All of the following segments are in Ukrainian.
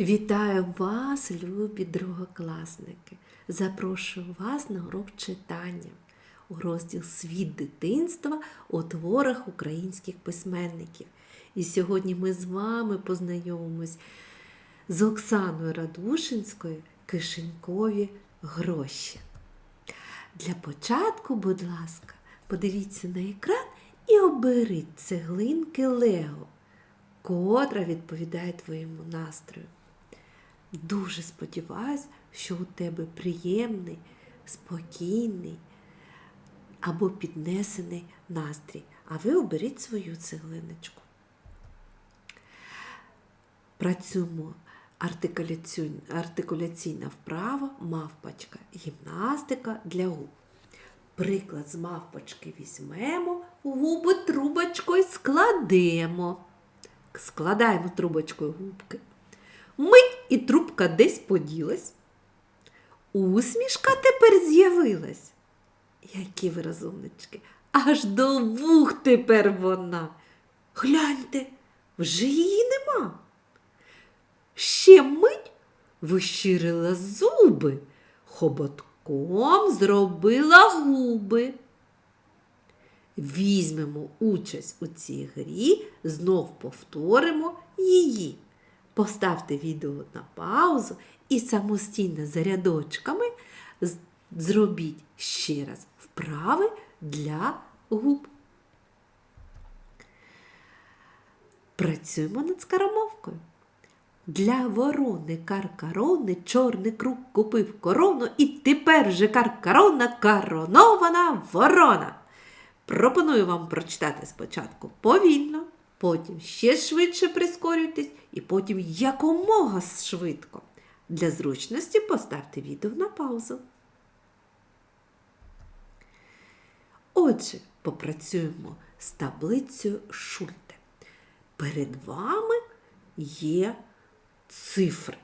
Вітаю вас, любі другокласники! Запрошую вас на урок читання у розділ Світ дитинства у творах українських письменників. І сьогодні ми з вами познайомимось з Оксаною Радушинською Кишенькові гроші. Для початку, будь ласка, подивіться на екран і оберіть цеглинки Лего, котра відповідає твоєму настрою. Дуже сподіваюсь, що у тебе приємний, спокійний або піднесений настрій. А ви оберіть свою цеглиночку. Працюємо артикуляційна вправа, мавпочка, гімнастика для губ. Приклад з мавпочки візьмемо, губи трубочкою складемо. Складаємо трубочкою губки. Мить і трубка десь поділась. Усмішка тепер з'явилась. Які ви розумнички, аж до вух тепер вона. Гляньте, вже її нема. Ще мить вищирила зуби, хоботком зробила губи. Візьмемо участь у цій грі, знов повторимо її. Поставте відео на паузу і самостійно за рядочками зробіть ще раз вправи для губ. Працюємо над скаромовкою. Для ворони каркарони чорний круг купив корону, і тепер же каркарона коронована ворона. Пропоную вам прочитати спочатку повільно, потім ще швидше прискорюйтесь, і потім якомога швидко. Для зручності поставте відео на паузу. Отже, попрацюємо з таблицею Шульте. Перед вами є цифри.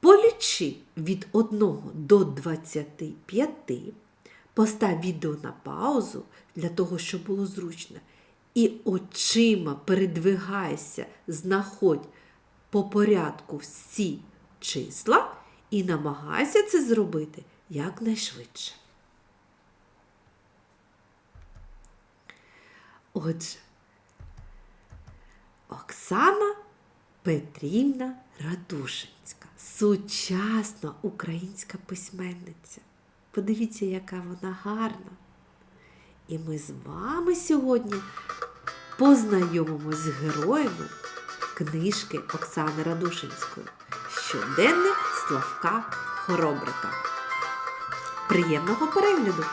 Полічи від 1 до 25, постав відео на паузу для того, щоб було зручно. І очима передвигайся, знаходь по порядку всі числа і намагайся це зробити якнайшвидше. Отже, Оксана Петрівна Радушинська, сучасна українська письменниця. Подивіться, яка вона гарна. І ми з вами сьогодні познайомимось з героями книжки Оксани Радушинської Щоденник Славка Хоробрика. Приємного перегляду!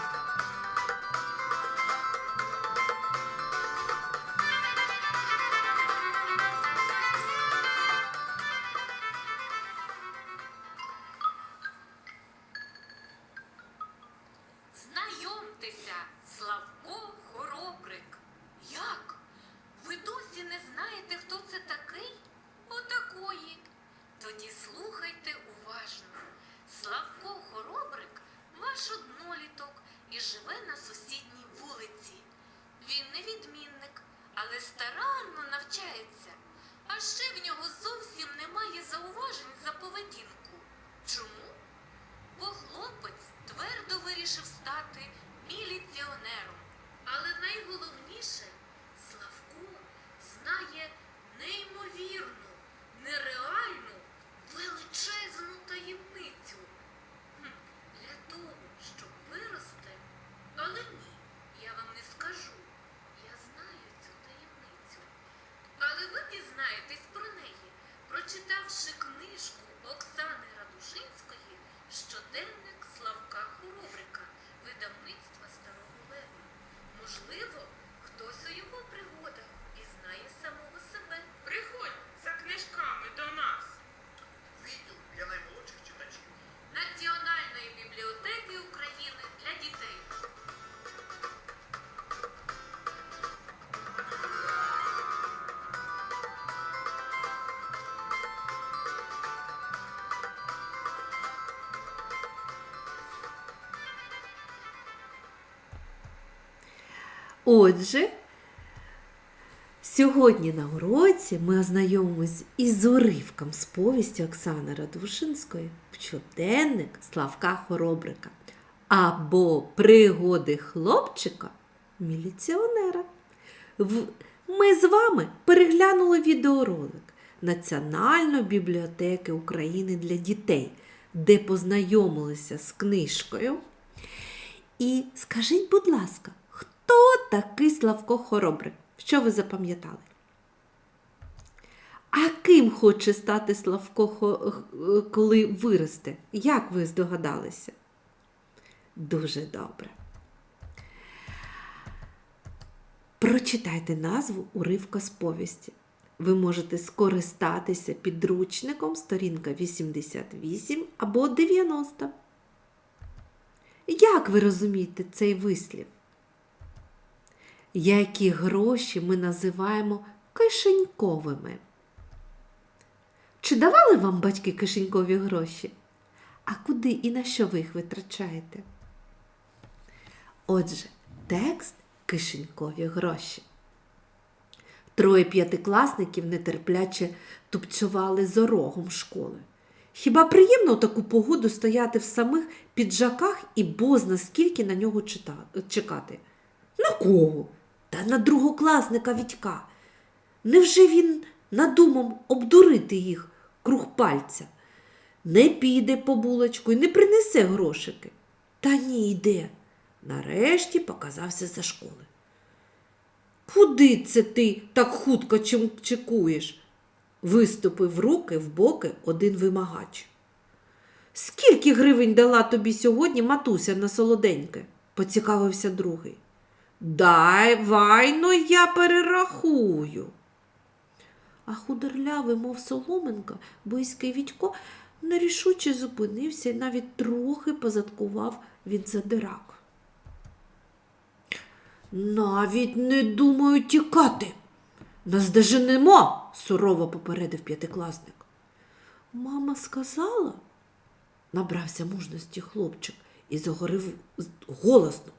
Отже, Сьогодні на уроці ми ознайомимось із уривком з повісті Оксани Радушинської «Щоденник Славка Хоробрика або Пригоди хлопчика міліціонера. Ми з вами переглянули відеоролик Національної бібліотеки України для дітей, де познайомилися з книжкою. І скажіть, будь ласка, такий Славко Хоробрик? Що ви запам'ятали? А ким хоче стати Славко, коли виросте? Як ви здогадалися? Дуже добре. Прочитайте назву уривка з повісті. Ви можете скористатися підручником сторінка 88 або 90. Як ви розумієте цей вислів? Які гроші ми називаємо кишеньковими? Чи давали вам батьки кишенькові гроші? А куди і на що ви їх витрачаєте? Отже, текст кишенькові гроші. Троє п'ятикласників нетерпляче тупцювали за рогом школи. Хіба приємно у таку погоду стояти в самих піджаках і бозна скільки на нього чекати? На кого? Та на другокласника Вітька. Невже він надумав обдурити їх круг пальця? Не піде по булочку і не принесе грошики. Та ні, йде. Нарешті показався за школи. Куди це ти так хутко чекуєш? Виступив руки в боки один вимагач. Скільки гривень дала тобі сьогодні матуся на солоденьке? поцікавився другий. Давай, ну я перерахую. А худорлявий, мов соломинка, бойський Вітько нерішуче зупинився і навіть трохи позадкував від задирак. Навіть не думаю тікати. Нас доженемо, сурово попередив п'ятикласник. Мама сказала, набрався мужності хлопчик і загорив голосно.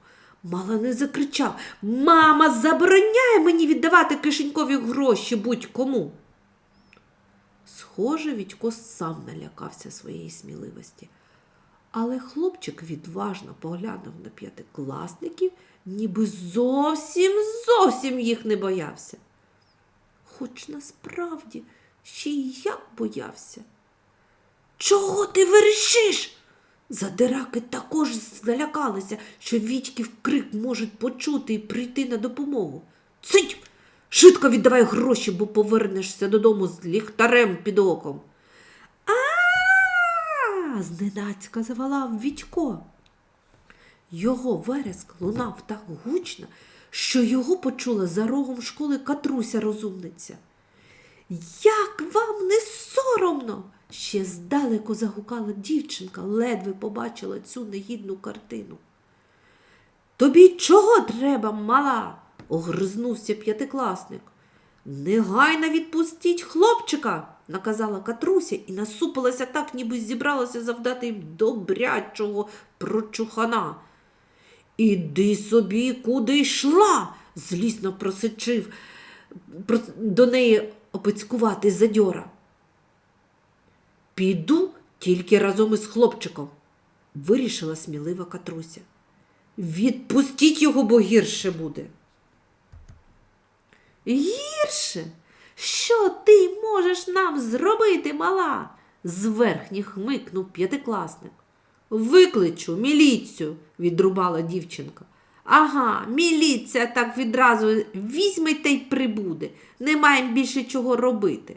Мало не закричав Мама забороняє мені віддавати кишенькові гроші будь-кому. Схоже, Вітько сам налякався своєї сміливості. Але хлопчик відважно поглянув на п'ятикласників, ніби зовсім зовсім їх не боявся. Хоч насправді ще й як боявся. Чого ти верещиш? Задираки також злякалися, що Вітьків крик можуть почути і прийти на допомогу. Цить! Швидко віддавай гроші, бо повернешся додому з ліхтарем під оком. А, зненацька завалав Вітько. Його вереск лунав так гучно, що його почула за рогом школи Катруся розумниця. Як вам не соромно? Ще здалеку загукала дівчинка, ледве побачила цю негідну картину. Тобі чого треба, мала? огризнувся п'ятикласник. Негайно відпустіть хлопчика, наказала Катруся і насупилася так, ніби зібралася завдати їм добрячого прочухана. Іди собі, куди йшла, злісно просичив до неї опицькувати задьора. Піду тільки разом із хлопчиком, вирішила смілива Катруся. Відпустіть його, бо гірше буде. Гірше? Що ти можеш нам зробити, мала? зверхні хмикнув п'ятикласник. Викличу міліцію, відрубала дівчинка. Ага, міліція так відразу візьме та й прибуде. Не маємо більше чого робити.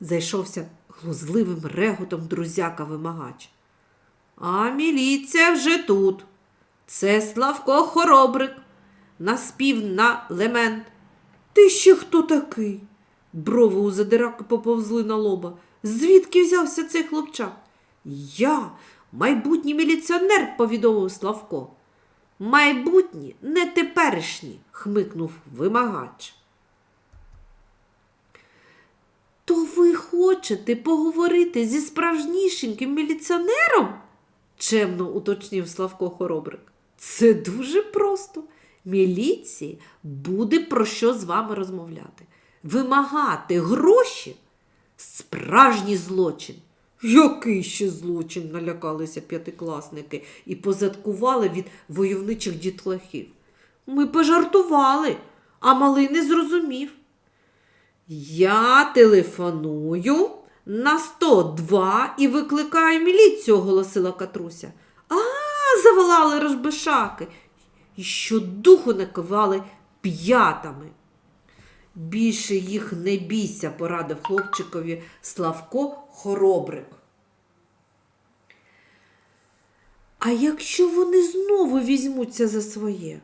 Зайшовся глузливим реготом друзяка вимагач. А міліція вже тут. Це Славко Хоробрик, наспів на лемент. Ти ще хто такий? Брови у задираки поповзли на лоба. Звідки взявся цей хлопчак? Я, майбутній міліціонер, повідомив Славко. Майбутні, не теперішні, хмикнув вимагач. То ви хочете поговорити зі справжнішеньким міліціонером? чемно уточнив Славко Хоробрик. Це дуже просто. Міліції буде про що з вами розмовляти. Вимагати гроші справжній злочин. Який ще злочин? налякалися п'ятикласники і позадкували від войовничих дітлахів. Ми пожартували, а малий не зрозумів. Я телефоную на 102 і викликаю міліцію, оголосила Катруся. А, заволали розбишаки і щодуху накивали п'ятами. Більше їх не бійся, порадив хлопчикові Славко Хоробрик. А якщо вони знову візьмуться за своє,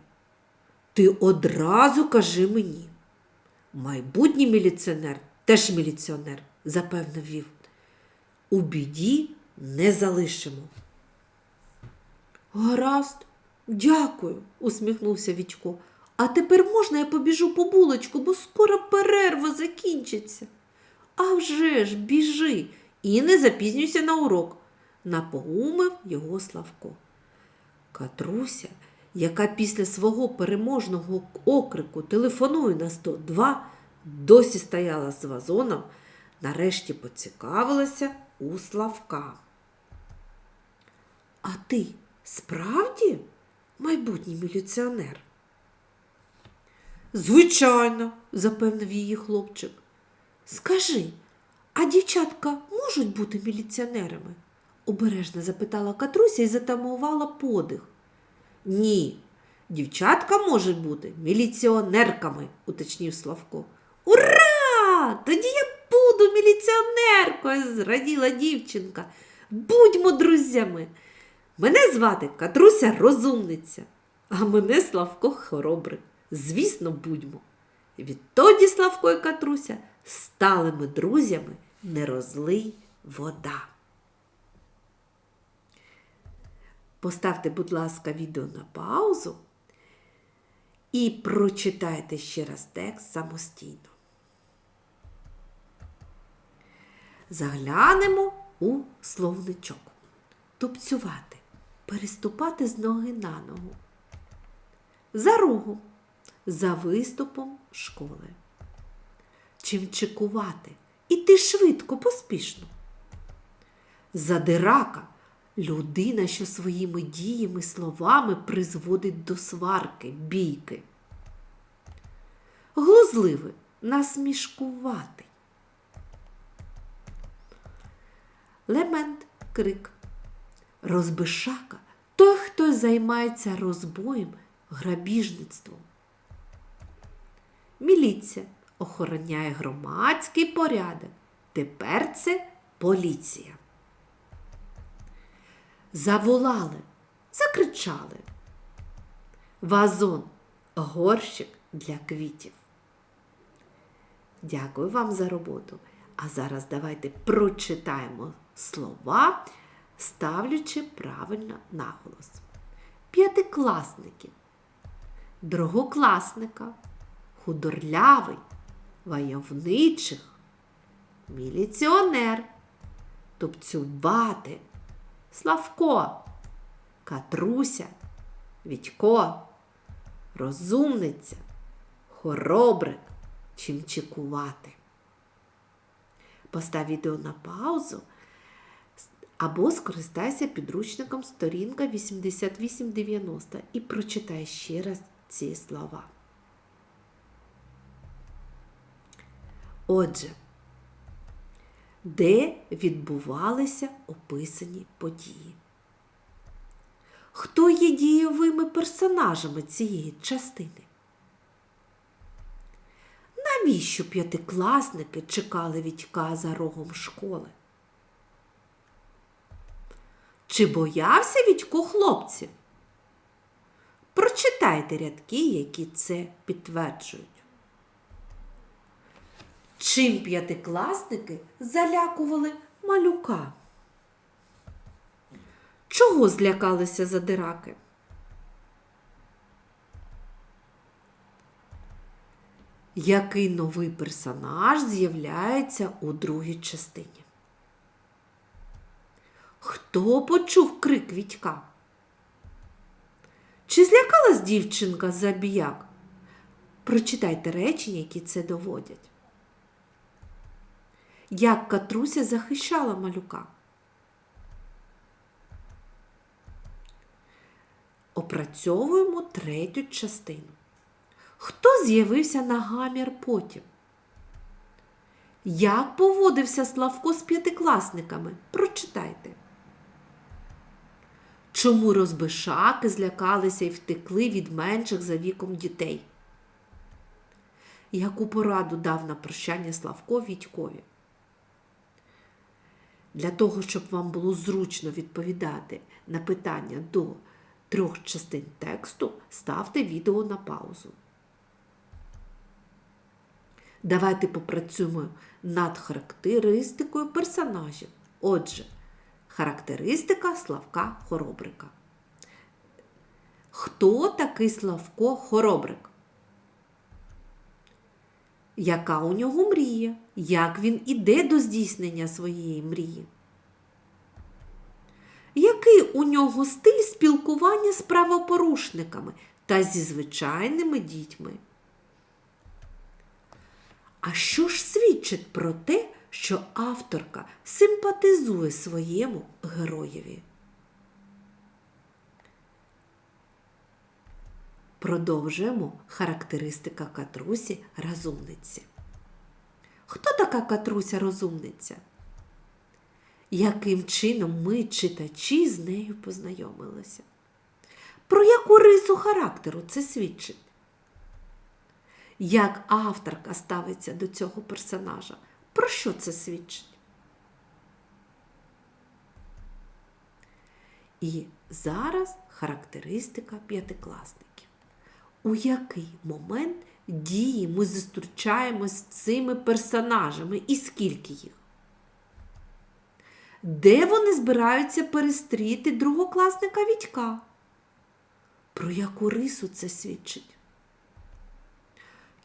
ти одразу кажи мені. Майбутній міліціонер теж міліціонер, запевнив він. У біді не залишимо. Гаразд, дякую, усміхнувся Вітько. А тепер можна я побіжу по булочку, бо скоро перерва закінчиться. А вже ж, біжи і не запізнюйся на урок, напоумив його Славко. Катруся, яка після свого переможного окрику телефонує на 102, досі стояла з вазоном, нарешті поцікавилася у Славка. А ти справді майбутній міліціонер? Звичайно, запевнив її хлопчик. Скажи, а дівчатка можуть бути міліціонерами? обережно запитала Катруся і затамувала подих. Ні, дівчатка можуть бути міліціонерками, уточнив Славко. Ура! Тоді я буду міліціонеркою, зраділа дівчинка. Будьмо друзями. Мене звати Катруся Розумниця, а мене Славко Хоробрик. Звісно, будьмо. Відтоді Славко і Катруся стали ми друзями не розлий вода. Поставте, будь ласка, відео на паузу і прочитайте ще раз текст самостійно. Заглянемо у словничок. Тупцювати, переступати з ноги на ногу. За рогом, за виступом школи. Чимчикувати, іти швидко, поспішно. Задирака людина, що своїми діями, словами призводить до сварки, бійки. Глузливий, насмішкуватий. Лемент крик. Розбишака той, хто займається розбоєм, грабіжництвом. Міліція охороняє громадський порядок. Тепер це поліція. Заволали, закричали. Вазон, горщик для квітів. Дякую вам за роботу. А зараз давайте прочитаємо слова, ставлячи правильно наголос. П'ятикласники, другокласника, худорлявий, войовничих, міліціонер, тупцювати, Славко, Катруся, Відько, розумниця, хоробрик, чимчикувати. Постав відео на паузу або скористайся підручником сторінка 8890 і прочитай ще раз ці слова. Отже, де відбувалися описані події? Хто є дієвими персонажами цієї частини? Навіщо п'ятикласники чекали Вітька за рогом школи? Чи боявся Вітько хлопців? Прочитайте рядки, які це підтверджують. Чим п'ятикласники залякували малюка? Чого злякалися задираки? Який новий персонаж з'являється у другій частині? Хто почув крик Вітька? Чи злякалась дівчинка забіяк? Прочитайте речення, які це доводять. Як Катруся захищала малюка. Опрацьовуємо третю частину. Хто з'явився на гамір потім? Як поводився Славко з п'ятикласниками? Прочитайте. Чому розбишаки злякалися і втекли від менших за віком дітей? Яку пораду дав на прощання Славко Вітькові? Для того, щоб вам було зручно відповідати на питання до трьох частин тексту, ставте відео на паузу. Давайте попрацюємо над характеристикою персонажів. Отже, характеристика Славка Хоробрика. Хто такий Славко Хоробрик? Яка у нього мрія? Як він іде до здійснення своєї мрії? Який у нього стиль спілкування з правопорушниками та зі звичайними дітьми? А що ж свідчить про те, що авторка симпатизує своєму героєві? Продовжуємо характеристика Катрусі розумниці. Хто така Катруся розумниця? Яким чином ми, читачі, з нею познайомилися? Про яку рису характеру це свідчить? Як авторка ставиться до цього персонажа? Про що це свідчить? І зараз характеристика п'ятикласників. У який момент дії ми зустрічаємось з цими персонажами і скільки їх? Де вони збираються перестріти другокласника Вітька? Про яку рису це свідчить?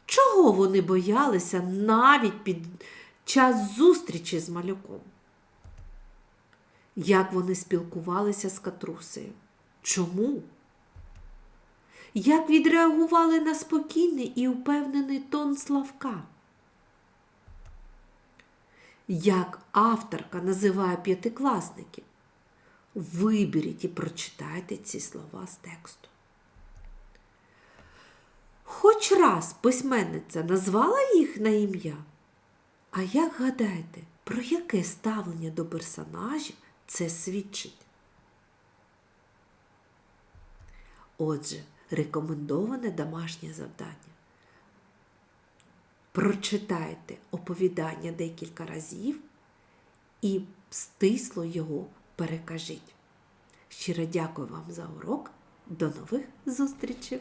Чого вони боялися навіть під час зустрічі з малюком? Як вони спілкувалися з Катрусею? Чому? Як відреагували на спокійний і упевнений тон Славка? Як авторка називає п'ятикласників? Виберіть і прочитайте ці слова з тексту. Хоч раз письменниця назвала їх на ім'я. А як гадаєте, про яке ставлення до персонажів це свідчить? Отже, рекомендоване домашнє завдання. Прочитайте оповідання декілька разів і стисло його перекажіть. Щиро дякую вам за урок. До нових зустрічей!